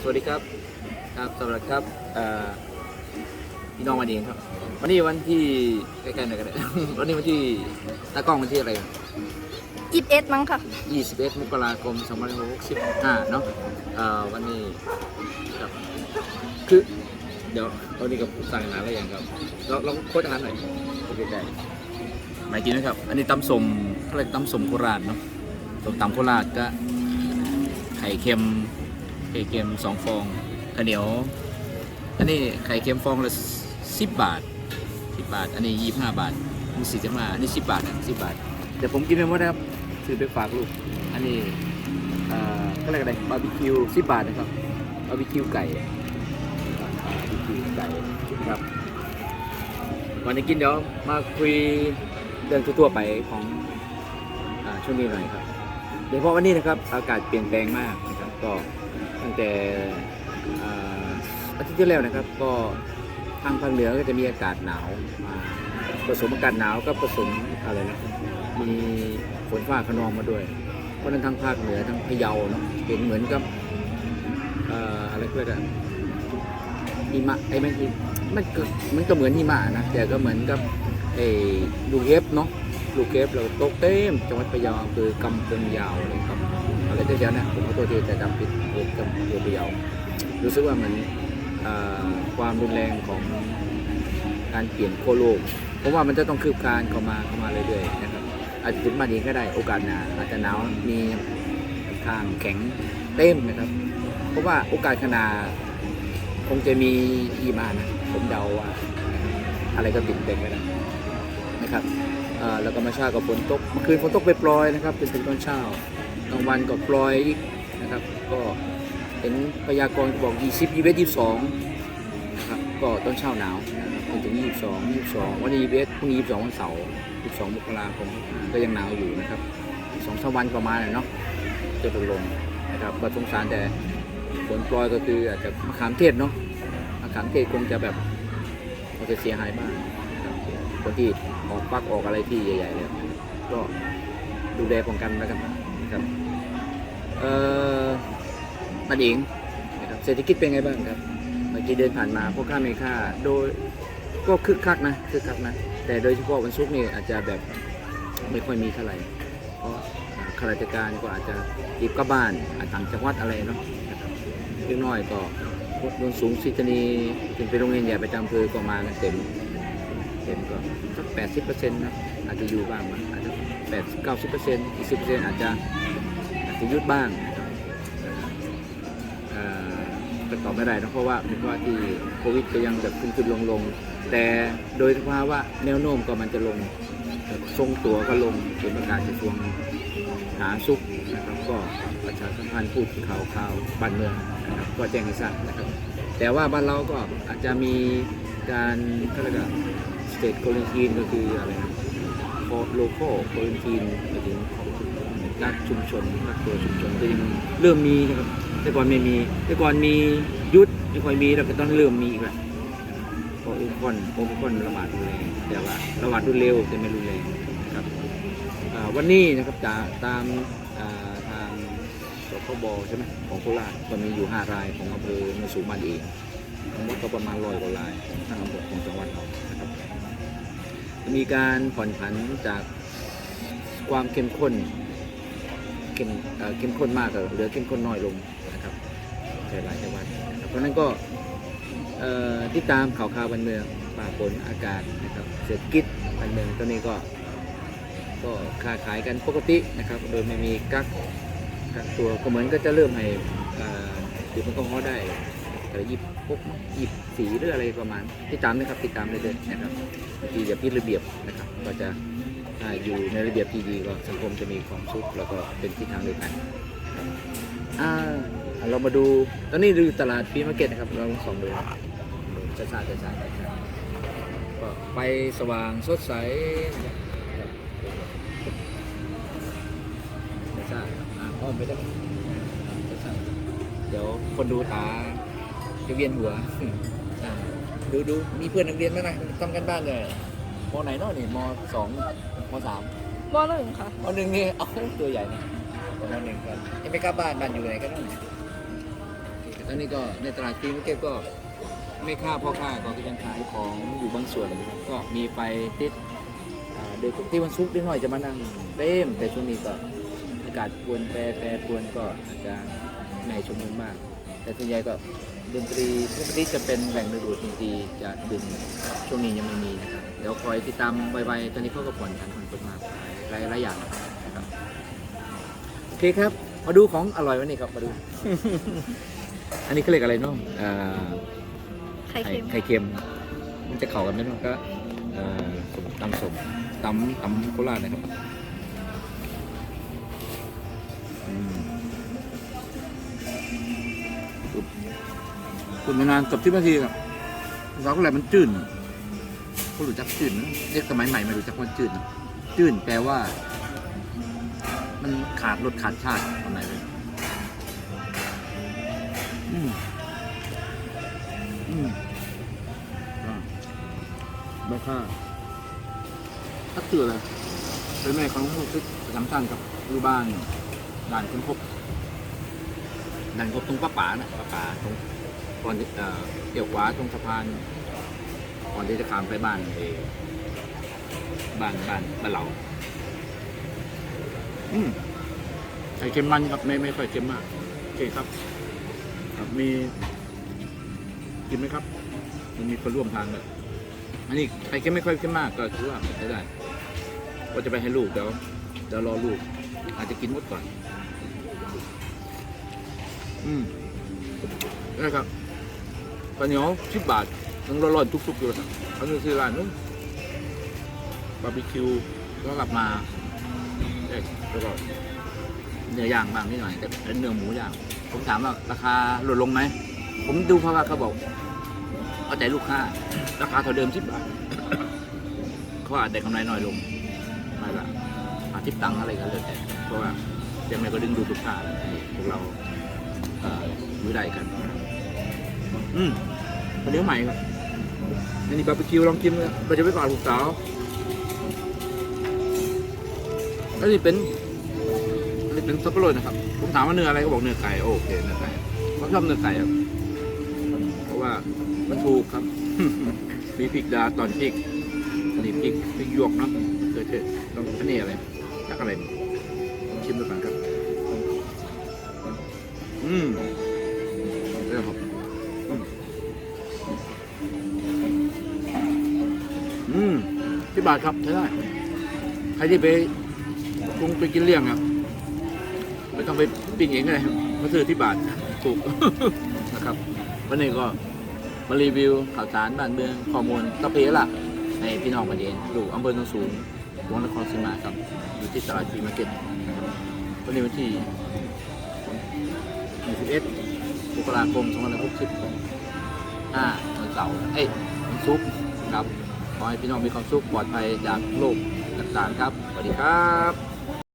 สวัสดีครับครับสวัสดีครับเอ่อพี่น้องมาเองครับ วันนี้วันที่ใกล้ๆหน่อยกันเลยวันนี้วันที่ตากล้องวันที่อะไรยี่สิบเอ็ดมั้งค่ะ21มกราคม2565เนาะเอ่อวันนี้ครับคือเดี๋ยววันนี้กับสั่งอาหารอะไรอย่างครับเราเราโค้ดอาหารหน่อยโอเคได้หมายจริงนะครับ อันนี้ตำสมเขาเรียกตำสมโคราชเนาะส้มตำโคราชก็ไข่เค็ม ไข่เค็มสองฟองข้าวเหนียว อันนี้ไข่เค็มฟองละสิบบาทสิบบาท อันนี้ยี่ห้าบาทมีสี่สิบห้าอันนี้สิบบาทนะสิบบาทเดี๋ยวผมกินไปหมดนะครับซื้อไปฝากลูก อันนี้เอ่อก็เรียกอะไรบาร์บีคิวสิบบาทนะครับบาร์บีคิวไก่บาร์บีคิวไก่ครับก่อนจะกินเดี๋ยวมาคุยเรื่องทั่วไปของอาช่วงนี้หน่อยครับโดยเฉพาะวันนี้นะครับอากาศเปลี่ยนแปลงมากนะครับก็ ตั้งแต่อาทิตย์ที่แล้วนะครับ ก็ทางภาคเหนือก็จะมีอากาศหนาวผสมอากาศหนาวก็ผสมอะไรนะมีฝนฟ้าขนองมาด้วย เพราะนั้นทั้งภาคเหนือทั้งพะเยาเนาะเห็นเหมือนกับอะไรก็เรียกอะหิมะไอ้ไม่ใช่มันก็มันก็เหมือนหิมะนะแต่ก็เหมือนกับไอ้ลูกเอฟเนาะลูกเอฟเราตกเต็มจังหวัดพะเยาคือกำปงยาวเลยครับ อะไรเจ้าเนี่ยผมขอโทษที่จะจำผิดเอกำเภอพะเยารู้สึกว่าเหมือนความรุนแรงของการเปลี่ยนโคโลกเพราะว่ามันจะต้องคืบคลานเข้ามาเข้ามาเรื่อยๆนะครับอาจจะถึงมาเองก็ได้โอกาสหนาอาจจะหนาวมีทางแข็งเต็มนะครับเพราะว่าโอกาสขนาคงจะมีอีมานะผมเดาว่าอะไรก็ติดเต็มไปได้นะครับแล้วก็มาชาก็ฝนตกเมื่อคืนฝนตกไปปลอยนะครับจนถึงตอนเช้า กลางวันก็ปลอยอีกนะครับ ก็เห็นพยากรณ์บอก 20 21 22นะครับ ก็ตอนเช้าหนาวนะครับจนถึง 22 22 วันนี้21พรุ่งนี้ 22 วันเสาร์ 12 มกราคมก็ยังหนาวอยู่นะครับสองสามวันประมาณน่ะเนาะจะลดลงนะครับก็สงสารแต่ผลปลอยก็คืออาจจะมะขามเทศเนาะมะขามเทศคงจะแบบอาจจะเสียหายบ้างครับคนที่ออกปักออกอะไรที่ใหญ่ๆเลยก็ดูแลป้องกันแล้วกันนะ ครับเอ่อมันเองนะครับเศรษฐกิจเป็นไงบ้างครับ เมื่อกี้เดินผ่านมาพวกค่าเมค่าโดยก็คึกคักนะคึกคักนะ แต่โดยเฉพาะวันศุกร์นี่อาจจะแบบไม่ค่อยมีเท่าไหร่เพราะข้าราชการก็อาจจะรีบกลับบ้านอาจต่างจังหวัดอะไรเนาะนะครับเล็กน้อยก็รถสูงสิทนีถึงไปโรงเรียนใหญ่ประจำอำเภอก็มากันเต็มเต็มก็สักแปดสิบเปอร์เซ็นต์นะ อาจจะอยู่บ้างอาจจะแปดเก้าสิบเปอร์เซ็นต์อีกสิบเปอร์เซ็นต์อาจจะอาจจะยุดบ้างเอ่อก็ตอบไม่ได้นะเพราะว่าเพราะว่าที่โควิดก็ยังแบบขึ้นขึ้นลงลงแต่โดยสภาวะแนวโน้มก็มันจะลงทรงตัวก็ลงเป็นประกาศกระทรวงสาสุขนะครับก็ประชาสัมพันธ์พูดข่าวข่าวบ้านเมืองนะครับก็แจ้งให้ทราบนะครับแต่ว่าบ้านเราก็อาจจะมีการก็เรียกว่าสเตทโคลิทีนก็คืออะไรนะ โลโก้โคลิทีนไปถึงรักชุมชนรักตัวชุมชนก็ยังเริ่มมีนะครับแต่ก่อนไม่มีแต่ก่อนมียุทธไม่ค่อยมีแล้วก็ต้องเริ่มมีอีกแล้วเพราะอุปกรณ์อุปกรณ์ระบาดรุนแรงแต่ว่าระบาดรุนเร็วแต่ไม่รุนแรงนะครับวันนี้นะครับตาตามอ่าทางสคบใช่ไหมของโคราชก็มีอยู่ 5 รายของอำเภอเมืองสูงมันเองทั้งหมดก็ประมาณร้อยกว่ารายทั้งอำเภอของจังหวัดเรา มีการผ่อนผันจากความเข้มข้นเข้มเข้มข้นมากเหลือเข้มข้นน้อยลงนะครับในหลายจังหวัดนเพราะฉะนั้นก็เอ่ตามข่าวข่าวบันเมืองป่าฝนอากาศนะครับเศรษฐกิจบันเมืองตอนนี้ก็ ก็ค้าขายกันปกตินะครับ โดยไม่มีกักกักตัวก็เหมือนก็จะเริ่มให้ดื่มแอลกอฮอล์ได้ แต่ยิบพกยิบสีหรืออะไรประมาณติดตามนะครับติดตามเรื่อยๆนะครับบางทีจะพิดระเบียบนะครับ ก็จะอยู่ในระเบียบที่ดีก็สังคมจะมีความสุขแล้วก็เป็นทิศทางเดียวกันอ่าเรามาดูตอนนี้ดูตลาดปีมาร์เก็ตนะครับ เราลองส่องดูจะสาจะสาจะสาก็ไฟสว่างสดใสจะสาอ่าอ้อมไปได้เดี๋ยวคนดูตา จะเวียนหัวอ่าดูดูมีเพื่อนนักเรียนไหมนะทำกันบ้านเลยมไหนเนาะนี่มสองมสามมหนึ่งค่ะมหนึ่งนี่เอาตัวใหญ่นะมหนึ่งกันยังไม่กลับบ้านบ้านอยู่ไหนกันนั่นแล้วนี่ก็ในตลาดกรีนมาร์เก็ตก็ไม่ค่าพ่อค้าก็ยังขายของอยู่บางส่วนนะครับก็มีไปติดอ่าเดี๋ยวที่วันศุกร์นิดหน่อยจะมานั่งเต็มแต่ช่วงนี้ก็อากาศปรวนแปรแปรปรวนก็อาจจะไม่ชมนุมมาก แต่ส่วนใหญ่ก็ ดนตรีปกติจะเป็นแหล่งดึงดูดดนตรีจะดึงช่วงนี้ยังไม่มีนะครับเดี๋ยวคอยติดตามไวๆตอนนี้เขาก็ผ่อนผันผ่อนปลดมาหลายหลายอย่างนะครับโอเคครับมาดูของอร่อยวันนี้ครับมาดู อันนี้เขาเรียกอะไรเนาะเอ่อไข่เค็มไข่เค็มมันจะเข้ากันไหมเนาะก็เอ่อสมตำสมตำตำโคราชนะครับ คุณมานานเกับที่นาทีครับสาวก็แหละมันจืดก็รู้จักจืดนะเด็กสมัยใหม่ไม่รู้จักว่าจืดจืดแปลว่า มันขาดรสขาดชาติตรงไหนเลยอืมอืมอ่าบ้าค่าถ้าเตือเลยเป็นแม่ของลูกที่ประจำชั้นกับลูกบ้านด่านคุณพบด่านครบตรงป้าป๋านะป้าป๋าตรง ก่อนที่เอ่อเกี่ยวขวาตรงสะพานก่อนที่จะข้ามไปบ้านเออบ้านบ้านบ้านเราอืมไข่เค็มมันครับไม่ไม่ค่อยเค็มมากโอเคครับ ครับมีกินไหมครับ มันมีคนร่วมทางเลยอันนี้ใครเข้มไม่ค่อยเข้มมากก็ถือว่าใช้ได้ก็จะไปให้ลูกเดี๋ยวเดี๋ยวรอลูก อาจจะกินหมดก่อน อืมนะครับ ข้าเหนียวสิบบาทยังร้อนๆทุกๆอยู่นะครับเขาจะซื้อร้านนู้นบาร์บีคิวแล้วกลับมาเอ๊ะแล้วก็เนื้อย่างบ้างนิดหน่อยแต่เป็นเนื้อหมูย่าง ผมถามว่าราคาลดลงไหม ผมดูเพราะว่าเขาบอกเอาใจลูกค้า ราคาเท่าเดิมสิบบาทเขาอาจได้กำไรน้อยลงไม่ละอาทิตย์ตังค์อะไรกันเลยแต่เพราะว่ายังไงก็ดึงดูลูกค้าพวกเราอยู่ได้กัน อืมวันนี้ใหม่ครับอันนี้บาร์บีคิวลองกินเลยเราจะไปก่อนลูกสาวแล้วนี่เป็นอันนี้เป็นสับปะรดนะครับ ผมถามว่าเนื้ออะไรก็บอกเนื้อไก่โอเคเนื้อไก่เขาชอบเนื้อไก่ครับเพราะว่ามันถูกครับ มีพริกดาตอนพริกอันนี้พริกพริกหยวกเนาะเกิดเกิดต้องอันนี้อะไรจักอะไรชิมดูก่อนครับ อืม บาทครับใช้ได้ใครที่ไปปรุงไปกินเลี้ยงครับไม่ต้องไปปิ้งเองเลยมาซื้อที่บาทถูกนะครับวันนี้ก็มารีวิวข่าวสารบ้านเมืองข้อมูลตะเพียละในพี่น้องประเด็นลูกอำเภอโนนสูงจังหวัดนครศรีมาครับอยู่ที่ตลาดฟีมาร์เก็ตวันนี้วันที่21มกราคม2565วันเสาร์เอ้ยวันศุกร์ครับ ขอให้พี่น้องมีความสุขปลอดภัยจากโรคต่างๆครับ สวัสดีครับ